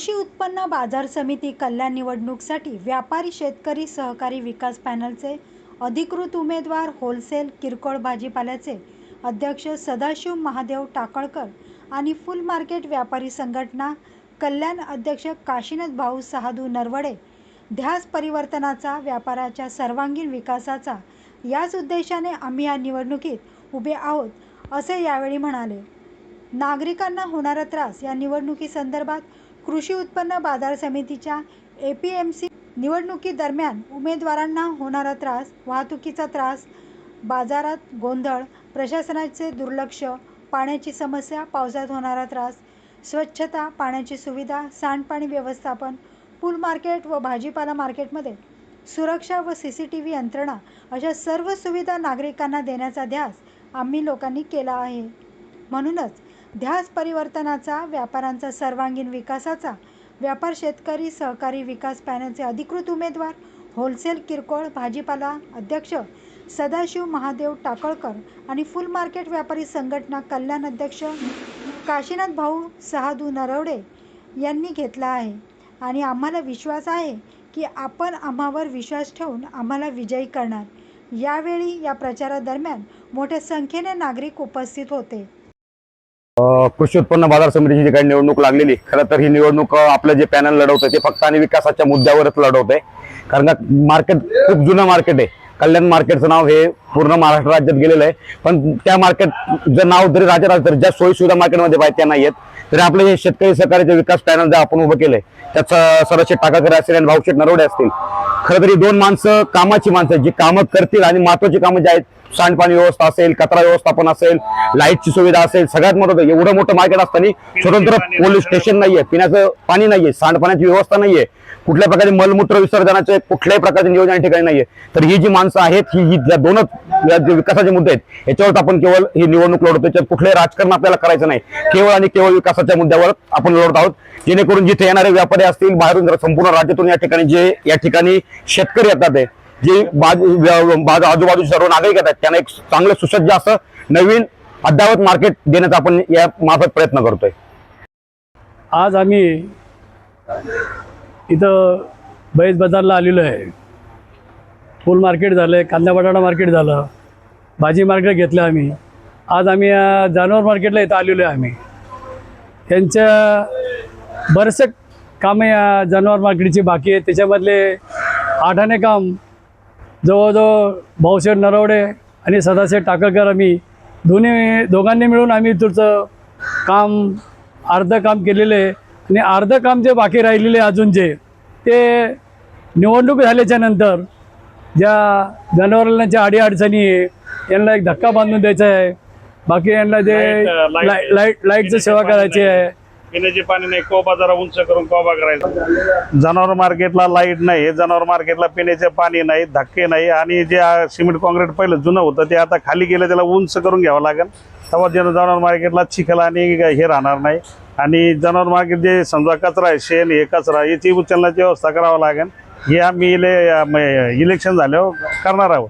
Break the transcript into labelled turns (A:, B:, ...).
A: कृषी उत्पन्न बाजार समिती कल्याण निवडणूकसाठी व्यापारी शेतकरी सहकारी विकास पॅनलचे अधिकृत उमेदवार होलसेल किरकोळ भाजीपाल्याचे अध्यक्ष सदाशिव महादेव टाकळकर आणि फुल मार्केट व्यापारी संघटना कल्याण अध्यक्ष काशीनाथ भाऊ सहादू नरवडे ध्यास परिवर्तनाचा व्यापाराच्या सर्वांगीण विकासाचा याच उद्देशाने आम्ही या निवडणुकीत उभे आहोत असे यावेळी म्हणाले. नागरिकांना होणारा त्रास या निवडणुकीसंदर्भात कृषी उत्पन्न बाजार समितीच्या ए पी एम सी निवडणुकीदरम्यान उमेदवारांना होणारा त्रास वाहतुकीचा त्रास बाजारात गोंधळ प्रशासनाचे दुर्लक्ष पाण्याची समस्या पावसात होणारा त्रास स्वच्छता पाण्याची सुविधा सांडपाणी व्यवस्थापन फूल मार्केट व भाजीपाला मार्केटमध्ये सुरक्षा व सी सी टी व्ही यंत्रणा अशा सर्व सुविधा नागरिकांना देण्याचा ध्यास आम्ही लोकांनी केला आहे. म्हणूनच ध्यास परिवर्तनाचा व्यापाऱ्यांचा सर्वांगीण विकासाचा व्यापार शेतकरी सहकारी विकास पॅनलचे अधिकृत उमेदवार होलसेल किरकोळ भाजीपाला अध्यक्ष सदाशिव महादेव टाकळकर आणि फुल मार्केट व्यापारी संघटना कल्याण अध्यक्ष काशीनाथ भाऊ सहादू नरवडे यांनी घेतला आहे. आणि आम्हाला विश्वास आहे की आपण आम्हावर विश्वास ठेवून आम्हाला विजयी करणार. यावेळी या प्रचारादरम्यान मोठ्या संख्येने नागरिक उपस्थित होते.
B: कृषी उत्पन्न बाजार समितीची जी काही निवडणूक लागलेली खरं तर ही निवडणूक आपलं जे पॅनल लढवतंय ते फक्त आणि विकासाच्या मुद्द्यावरच लढवत आहे कारण का मार्केट खूप जुनं मार्केट आहे. कल्याण मार्केटचं नाव हे पूर्ण महाराष्ट्र राज्यात गेलेलं आहे. पण त्या मार्केट जर नाव जरी राज्यात आलं तर ज्या सोयी सुविधा मार्केटमध्ये पाहिजे त्या नाही आहेत तरी आपले हे शेतकरी सहकार्याचे विकास पॅनल जे आपण उभं केलंय त्याचं सरशेट टाकाकर असतील आणि भाऊशेठ नरवडे असतील. खरं तरी दोन माणसं कामाची माणसं आहेत, जी कामं करतील आणि महत्वाची कामं जी आहेत सांडपाणी व्यवस्था असेल कचरा व्यवस्थापन असेल लाईटची सुविधा असेल सगळ्यात मोठं एवढं मोठं मार्केट असताना स्वतंत्र पोलीस स्टेशन नाहीये पिण्याचं पाणी नाहीये सांडपाण्याची व्यवस्था नाहीये कुठल्या प्रकारे मलमूत्र विसर्जनाचे कुठल्याही प्रकारचे नियोजन या ठिकाणी नाहीये. तर ही जी माणसं आहेत ही ही ज्या दोनच या जे विकासाचे मुद्दे आहेत याच्यावर आपण केवळ ही निवडणूक लढवतो त्याच्यात कुठलंही राजकारण आपल्याला करायचं नाही. केवळ आणि केवळ विकासाच्या मुद्द्यावर आपण लढत आहोत जेणेकरून जिथे येणारे व्यापारी असतील बाहेरून संपूर्ण राज्यातून या ठिकाणी जे या ठिकाणी शेतकरी येतात जे बाज- आजूबाजू बाज- आजूबाजूचे सर्व नागरिक येतात त्यांना एक चांगलं सुसज्ज असं नवीन अद्यावत मार्केट देण्याचा आपण या मार्फत प्रयत्न करतोय.
C: आज आम्ही इथं बैस बाजारला आलेलो आहे. फुल मार्केट झालं आहे कांदा बटाटा मार्केट झालं भाजी मार्केट घेतलं आम्ही. आज आम्ही जानवर जनावर मार्केटला इथं आलेलो आहे आम्ही. त्यांच्या बरेचसे कामं या जनावर मार्केटची बाकी आहे. त्याच्यामधले आठाने काम जवळजवळ भाऊशेठ नरवडे आणि सदाशेठ टाकळकर आम्ही दोन्ही दोघांनी मिळून आम्ही तुमचं काम अर्ध काम केलेलं आहे. आणि अर्ध काम जे बाकी राहिलेले अजून जे ते निवडणूक झाल्याच्यानंतर ज्या जनावरांना ज्या अडीअडचणी आहे यांना एक धक्का बांधून द्यायचा आहे. बाकी यांना जे लाइट लाईटचं सेवा करायची आहे.
D: पिण्याचे पाणी नाही कोबा जरा उंच करून कोबा करायचा जनावर मार्केटला लाइट नाही जनावर मार्केटला पिण्याचे पाणी नाही धक्के नाही. आणि जे सिमेंट काँक्रीट पहिलं जुनं होतं ते आता खाली गेलं त्याला उंच करून घ्यावं लागेल. तेव्हा जन जनावर मार्केटला चिखल आणि हे राहणार नाही. आणि जनावर मार्केट जे समजा कचरा आहे शेण हे कचरा याची उचलण्याची व्यवस्था करावं लागेल. हे आम्ही इले इलेक्शन झाल्यावर करणार आहोत.